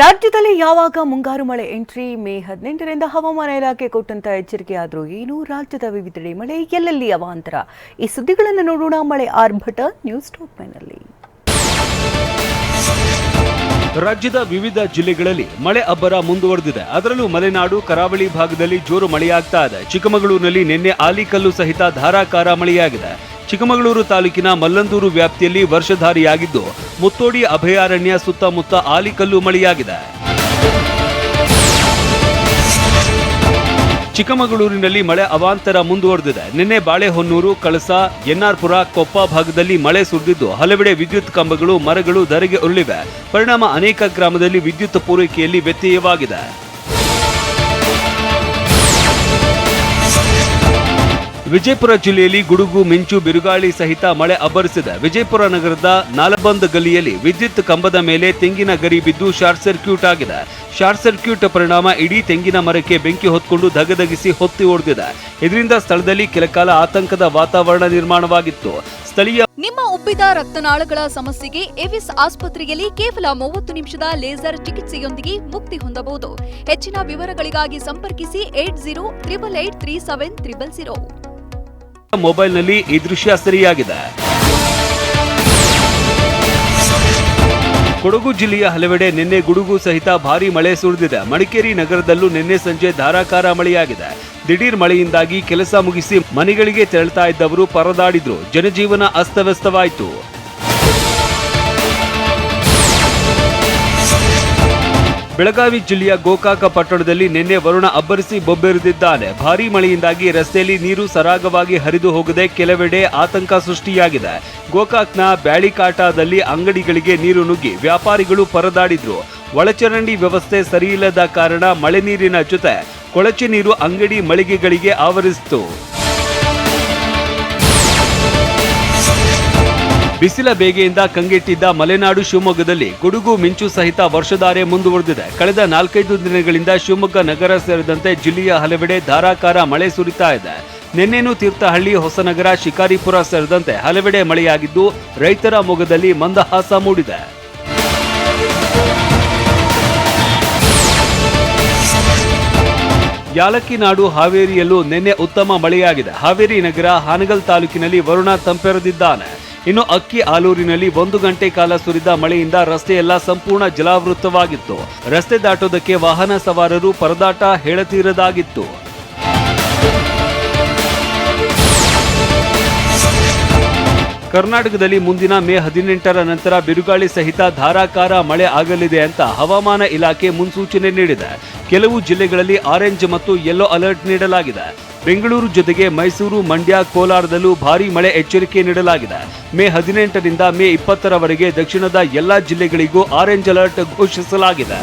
ರಾಜ್ಯದಲ್ಲಿ ಯಾವಾಗ ಮುಂಗಾರು ಮಳೆ ಎಂಟ್ರಿ? ಮೇ ಹದಿನೆಂಟರಿಂದ ಹವಾಮಾನ ಇಲಾಖೆ ಕೊಟ್ಟಂತ ಎಚ್ಚರಿಕೆ ಆದರೂ ಏನು? ರಾಜ್ಯದ ವಿವಿಧೆಡೆ ಮಳೆ ಎಲ್ಲೆಲ್ಲಿ ಅವಾಂತರ? ಈ ಸುದ್ದಿಗಳನ್ನು ನೋಡೋಣ. ಮಳೆ ಆರ್ಭಟ ನ್ಯೂಸ್ ಟಾಪ್ ಮೈನಲ್ಲಿ ರಾಜ್ಯದ ವಿವಿಧ ಜಿಲ್ಲೆಗಳಲ್ಲಿ ಮಳೆ ಅಬ್ಬರ ಮುಂದುವರೆದಿದೆ. ಅದರಲ್ಲೂ ಮಲೆನಾಡು, ಕರಾವಳಿ ಭಾಗದಲ್ಲಿ ಜೋರು ಮಳೆಯಾಗ್ತಾ ಇದೆ. ಚಿಕ್ಕಮಗಳೂರಿನಲ್ಲಿ ನಿನ್ನೆ ಆಲಿಕಲ್ಲು ಸಹಿತ ಧಾರಾಕಾರ ಮಳೆಯಾಗಿದೆ. ಚಿಕ್ಕಮಗಳೂರು ತಾಲೂಕಿನ ಮಲ್ಲಂದೂರು ವ್ಯಾಪ್ತಿಯಲ್ಲಿ ವರ್ಷಧಾರಿಯಾಗಿದ್ದು, ಮುತ್ತೋಡಿ ಅಭಯಾರಣ್ಯ ಸುತ್ತಮುತ್ತ ಆಲಿಕಲ್ಲು ಮಳೆಯಾಗಿದೆ. ಚಿಕ್ಕಮಗಳೂರಿನಲ್ಲಿ ಮಳೆ ಅವಾಂತರ ಮುಂದುವರೆದಿದೆ. ನಿನ್ನೆ ಬಾಳೆಹೊನ್ನೂರು, ಕಳಸ ಎನ್ಆರ್ಪುರ ಕೊಪ್ಪ ಭಾಗದಲ್ಲಿ ಮಳೆ ಸುರಿದಿದ್ದು, ಹಲವೆಡೆ ವಿದ್ಯುತ್ ಕಂಬಗಳು, ಮರಗಳು ಧರೆಗೆ ಉರುಳಿವೆ. ಪರಿಣಾಮ ಅನೇಕ ಗ್ರಾಮದಲ್ಲಿ ವಿದ್ಯುತ್ ಪೂರೈಕೆಯಲ್ಲಿ ವ್ಯತ್ಯಯವಾಗಿದೆ. ವಿಜಯಪುರ ಜಿಲ್ಲೆಯಲ್ಲಿ ಗುಡುಗು, ಮಿಂಚು, ಬಿರುಗಾಳಿ ಸಹಿತ ಮಳೆ ಅಬ್ಬರಿಸಿದೆ. ವಿಜಯಪುರ ನಗರದ ನಾಲಬಂದ್ ಗಲ್ಲಿಯಲ್ಲಿ ವಿದ್ಯುತ್ ಕಂಬದ ಮೇಲೆ ತೆಂಗಿನ ಗರಿ ಬಿದ್ದು ಶಾರ್ಟ್ ಸರ್ಕ್ಯೂಟ್ ಆಗಿದೆ. ಶಾರ್ಟ್ ಸರ್ಕ್ಯೂಟ್ ಪರಿಣಾಮ ಇಡೀ ತೆಂಗಿನ ಮರಕ್ಕೆ ಬೆಂಕಿ ಹೊತ್ಕೊಂಡು ಧಗಧಗಿಸಿ ಹೊತ್ತಿ ಓಡಿದೆ ಇದರಿಂದ ಸ್ಥಳದಲ್ಲಿ ಕೆಲಕಾಲ ಆತಂಕದ ವಾತಾವರಣ ನಿರ್ಮಾಣವಾಗಿತ್ತು. ಸ್ಥಳೀಯ ನಿಮ್ಮ ಉಬ್ಬಿದ ರಕ್ತನಾಳಗಳ ಸಮಸ್ಯೆಗೆ ಎವಿಸ್ ಆಸ್ಪತ್ರೆಯಲ್ಲಿ ಕೇವಲ ಮೂವತ್ತು ನಿಮಿಷದ ಲೇಸರ್ ಚಿಕಿತ್ಸೆಯೊಂದಿಗೆ ಮುಕ್ತಿ ಹೊಂದಬಹುದು. ಹೆಚ್ಚಿನ ವಿವರಗಳಿಗಾಗಿ ಸಂಪರ್ಕಿಸಿ eight zero triple eight three seven triple zero. ಮೊಬೈಲ್ನಲ್ಲಿ ಈ ದೃಶ್ಯ ಸರಿಯಾಗಿದೆ. ಕೊಡಗು ಜಿಲ್ಲೆಯ ಹಲವೆಡೆ ನಿನ್ನೆ ಗುಡುಗು ಸಹಿತ ಭಾರಿ ಮಳೆ ಸುರಿದಿದೆ. ಮಡಿಕೇರಿ ನಗರದಲ್ಲೂ ನಿನ್ನೆ ಸಂಜೆ ಧಾರಾಕಾರ ಮಳೆಯಾಗಿದೆ. ದಿಢೀರ್ ಮಳೆಯಿಂದಾಗಿ ಕೆಲಸ ಮುಗಿಸಿ ಮನೆಗಳಿಗೆ ತೆರಳ್ತಾ ಇದ್ದವರು ಪರದಾಡಿದ್ರು. ಜನಜೀವನ ಅಸ್ತವ್ಯಸ್ತವಾಯಿತು. ಬೆಳಗಾವಿ ಜಿಲ್ಲೆಯ ಗೋಕಾಕ ಪಟ್ಟಣದಲ್ಲಿ ನಿನ್ನೆ ವರುಣ ಅಬ್ಬರಿಸಿ ಬೊಬ್ಬೆರೆದಿದ್ದಾನೆ. ಭಾರೀ ಮಳೆಯಿಂದಾಗಿ ರಸ್ತೆಯಲ್ಲಿ ನೀರು ಸರಾಗವಾಗಿ ಹರಿದು ಹೋಗದೆ ಕೆಲವೆಡೆ ಆತಂಕ ಸೃಷ್ಟಿಯಾಗಿದೆ. ಗೋಕಾಕ್ನ ಬ್ಯಾಳಿಕಾಟದಲ್ಲಿ ಅಂಗಡಿಗಳಿಗೆ ನೀರು ನುಗ್ಗಿ ವ್ಯಾಪಾರಿಗಳು ಪರದಾಡಿದ್ರು. ಒಳಚರಂಡಿ ವ್ಯವಸ್ಥೆ ಸರಿಯಿಲ್ಲದ ಕಾರಣ ಮಳೆ ನೀರಿನ ಜೊತೆ ಕೊಳಚೆ ನೀರು ಅಂಗಡಿ ಮಳಿಗೆಗಳಿಗೆ ಆವರಿಸಿತು. ಬಿಸಿಲ ಬೇಗೆಯಿಂದ ಕಂಗೆಟ್ಟಿದ್ದ ಮಲೆನಾಡು ಶಿವಮೊಗ್ಗದಲ್ಲಿ ಗುಡುಗು ಮಿಂಚು ಸಹಿತ ವರ್ಷಧಾರೆ ಮುಂದುವರೆದಿದೆ. ಕಳೆದ ನಾಲ್ಕೈದು ದಿನಗಳಿಂದ ಶಿವಮೊಗ್ಗ ನಗರ ಸೇರಿದಂತೆ ಜಿಲ್ಲೆಯ ಹಲವೆಡೆ ಧಾರಾಕಾರ ಮಳೆ ಸುರಿತಾ ಇದೆ. ನಿನ್ನೆನೂ ತೀರ್ಥಹಳ್ಳಿ, ಹೊಸನಗರ, ಶಿಕಾರಿಪುರ ಸೇರಿದಂತೆ ಹಲವೆಡೆ ಮಳೆಯಾಗಿದ್ದು, ರೈತರ ಮೊಗದಲ್ಲಿ ಮಂದಹಾಸ ಮೂಡಿದೆ. ಯಾಲಕ್ಕಿ ನಾಡು ಹಾವೇರಿಯಲ್ಲೂ ನಿನ್ನೆ ಉತ್ತಮ ಮಳೆಯಾಗಿದೆ. ಹಾವೇರಿ ನಗರ ಹಾನಗಲ್ ತಾಲೂಕಿನಲ್ಲಿ ವರುಣ ತಂಪೆರೆದಿದ್ದಾನೆ. ಇನ್ನು ಅಕ್ಕಿ ಆಲೂರಿನಲ್ಲಿ ಒಂದು ಗಂಟೆ ಕಾಲ ಸುರಿದ ಮಳೆಯಿಂದ ರಸ್ತೆಯೆಲ್ಲ ಸಂಪೂರ್ಣ ಜಲಾವೃತವಾಗಿತ್ತು. ರಸ್ತೆ ದಾಟೋದಕ್ಕೆ ವಾಹನ ಸವಾರರು ಪರದಾಟ ಹೇಳತೀರದಾಗಿತ್ತು. ಕರ್ನಾಟಕದಲ್ಲಿ ಮುಂದಿನ ಮೇ ಹದಿನೆಂಟರ ನಂತರ ಬಿರುಗಾಳಿ ಸಹಿತ ಧಾರಾಕಾರ ಮಳೆ ಆಗಲಿದೆ ಅಂತ ಹವಾಮಾನ ಇಲಾಖೆ ಮುನ್ಸೂಚನೆ ನೀಡಿದೆ. ಕೆಲವು ಜಿಲ್ಲೆಗಳಲ್ಲಿ ಆರೆಂಜ್ ಮತ್ತು ಯೆಲ್ಲೋ ಅಲರ್ಟ್ ನೀಡಲಾಗಿದೆ. ಬೆಂಗಳೂರು ಜೊತೆಗೆ ಮೈಸೂರು, ಮಂಡ್ಯ, ಕೋಲಾರದಲ್ಲೂ ಭಾರೀ ಮಳೆ ಎಚ್ಚರಿಕೆ ನೀಡಲಾಗಿದೆ. ಮೇ ಹದಿನೆಂಟರಿಂದ ಮೇ ಇಪ್ಪತ್ತರವರೆಗೆ ದಕ್ಷಿಣದ ಎಲ್ಲಾ ಜಿಲ್ಲೆಗಳಿಗೂ ಆರೆಂಜ್ ಅಲರ್ಟ್ ಘೋಷಿಸಲಾಗಿದೆ.